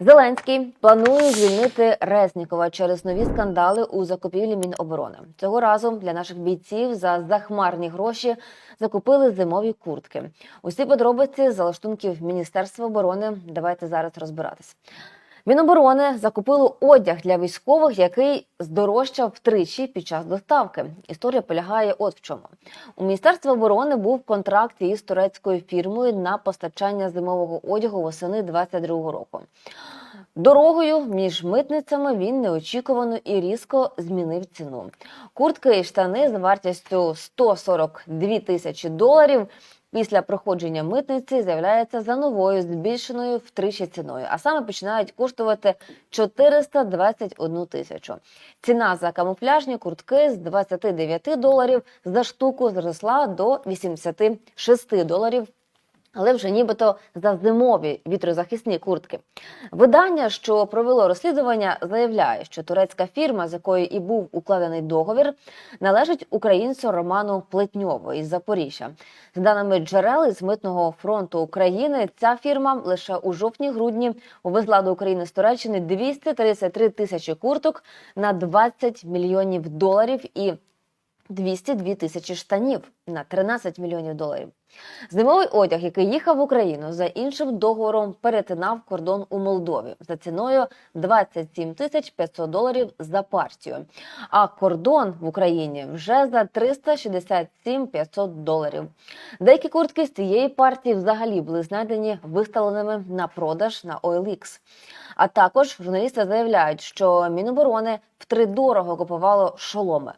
Зеленський планує звільнити Резнікова через нові скандали у закупівлі Міноборони. Цього разу для наших бійців за захмарні гроші закупили зимові куртки. Усі подробиці залаштунків Міністерства оборони. Давайте зараз розбиратись. Міноборони закупило одяг для військових, який здорожчав втричі під час доставки. Історія полягає от в чому. У Міністерства оборони був контракт із турецькою фірмою на постачання зимового одягу восени 22 року. Дорогою між митницями він неочікувано і різко змінив ціну. Куртки і штани з вартістю 142 тисячі доларів після проходження митниці з'являється за новою збільшеною втричі ціною, а саме починають коштувати 421 тисячу. Ціна за камуфляжні куртки з 29 доларів за штуку зросла до 86 доларів але вже нібито за зимові вітрозахисні куртки. Видання, що провело розслідування, заявляє, що турецька фірма, з якою і був укладений договір, належить українцю Роману Плетньову із Запоріжжя. За даними джерел із митного фронту України, ця фірма лише у жовтні-грудні увезла до України з Туреччини 233 тисячі курток на 20 мільйонів доларів і 202 тисячі штанів на 13 мільйонів доларів. Зимовий одяг, який їхав в Україну, за іншим договором перетинав кордон у Молдові за ціною 27 тисяч 500 доларів за партію. А кордон в Україні вже за 367 500 доларів. Деякі куртки з цієї партії взагалі були знайдені виставленими на продаж на OLX. А також журналісти заявляють, що Міноборони втридорого купувало шоломи.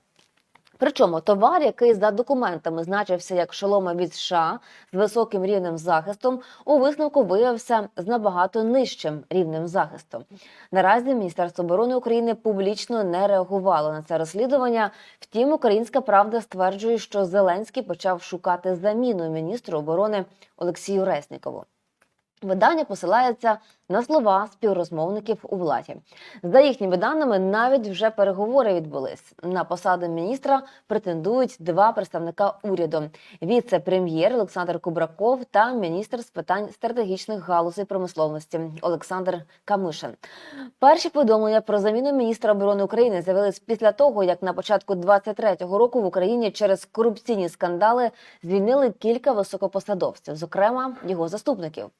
Причому товар, який за документами значився як шоломи від США з високим рівнем захисту, у висновку виявився з набагато нижчим рівнем захисту. Наразі Міністерство оборони України публічно не реагувало на це розслідування. Втім, Українська правда стверджує, що Зеленський почав шукати заміну міністру оборони Олексію Резнікову. Видання посилається на слова співрозмовників у владі. За їхніми даними, навіть вже переговори відбулись. На посаду міністра претендують два представника уряду: віце-прем'єр Олександр Кубраков та міністр з питань стратегічних галузей промисловності Олександр Камишин. Перші повідомлення про заміну міністра оборони України з'явились після того, як на початку 23-го року в Україні через корупційні скандали звільнили кілька високопосадовців, зокрема його заступників.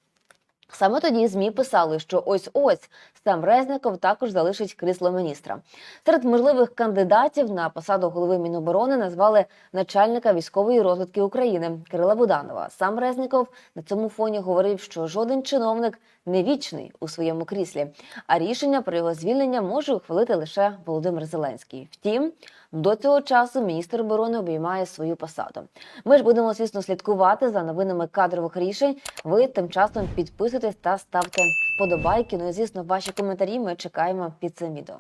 Саме тоді змі писали, що ось ось сам Резніков також залишить крісло міністра. Серед можливих кандидатів на посаду голови Міноборони назвали начальника військової розвідки України Кирила Буданова. Сам Резніков на цьому фоні говорив, що жоден чиновник не вічний у своєму кріслі, а рішення про його звільнення може ухвалити лише Володимир Зеленський. Втім, до цього часу міністр оборони обіймає свою посаду. Ми ж будемо, звісно, слідкувати за новинами кадрових рішень. Ви тим часом підписуйтесь та ставте вподобайки. Ну і звісно, ваші коментарі ми чекаємо під цим відео.